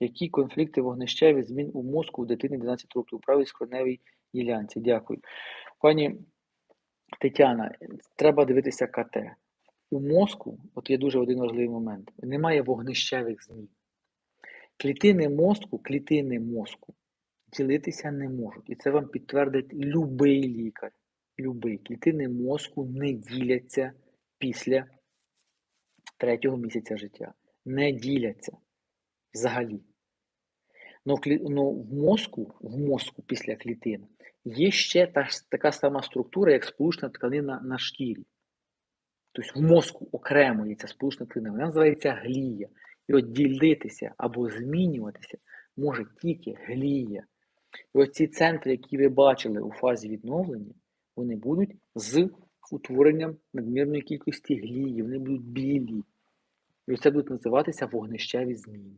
Які конфлікти вогнищеві змін у мозку у дитини 12 років у правій скроневій ділянці? Дякую. Пані Тетяна, треба дивитися КТ. У мозку, от є дуже один важливий момент, немає вогнищевих змін. Клітини мозку, клітини мозку ділитися не можуть. І це вам підтвердить любий лікар. Любий. Клітини мозку не діляться після третього місяця життя. Не діляться взагалі. Но. Но в мозку, в мозку після клітин є ще та, така сама структура, як сполучна тканина на шкірі. Тобто в мозку окремо є ця сполучна тканина. Вона називається глія. І от ділитися або змінюватися може тільки глія. І ось ці центри, які ви бачили у фазі відновлення, вони будуть з утворенням надмірної кількості глії, вони будуть білі. І оце будуть називатися вогнищеві зміни.